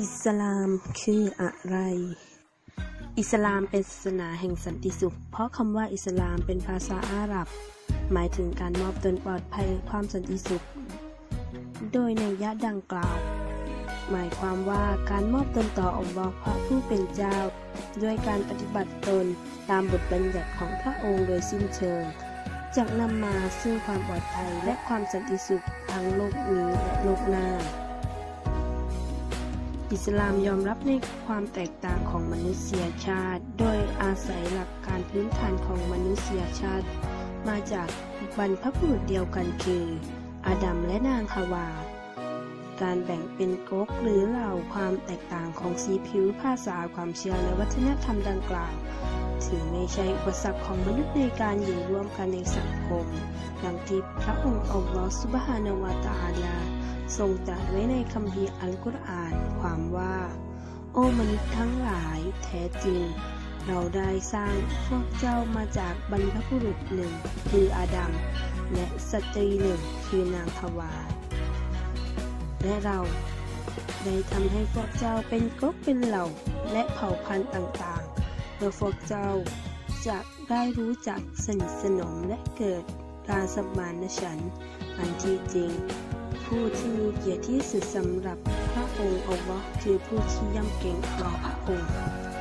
อิสลามคืออะไร อิสลามเป็นศาสนาแห่งสันติสุข เพราะคำว่าอิสลามเป็นภาษาอาหรับ หมายถึงการมอบตนปลอดภัยความสันติสุข โดยในยะดังกล่าว หมายความว่าการมอบตนต่อองค์พระผู้เป็นเจ้า ด้วยการปฏิบัติตนตามบทบัญญัติของพระองค์โดยสิ้นเชิงจะนำมาซึ่งความปลอดภัยและความสันติสุขทั้งโลกนี้และโลกหน้า อิสลามยอมรับในความแตกต่างของมนุษยชาติ โดยอาศัยหลักการพื้นฐานของมนุษยชาติ มาจากบรรพบุรุษเดียวกันคือ อาดัมและนางฮาวา การแบ่งเป็นก๊กหรือเหล่าความแตกต่างของสีผิวภาษาความเชื่อและวัฒนธรรมดังกล่าวถือไม่ใช่อุปสรรคของมนุษย์ในการอยู่ร่วมกันในสังคม ดังที่พระองค์อัลลอฮฺซุบฮานาวะตะอาลา ทรงตรัสไว้ในคัมภีร์อัลกุรอานความว่า โอ้มนุษย์ทั้งหลายแท้จริง เราได้สร้างพวกเจ้ามาจากบรรพบุรุษหนึ่ง คืออาดัมและสตรีหนึ่งคือนางทวารและเราได้ทำให้พวกเจ้าเป็นกรุ๊ปเป็นเหล่าและเผ่าพันธุ์ต่างๆเพื่อพวกเจ้าจะได้รู้จักสนิทสนมและเกิดการสมานฉันท์อันที่จริง ผู้ที่มีเกียรติที่สุดสำหรับพระองค์อัลลอฮ์คือผู้ที่ย่ำเกรงต่อพระองค์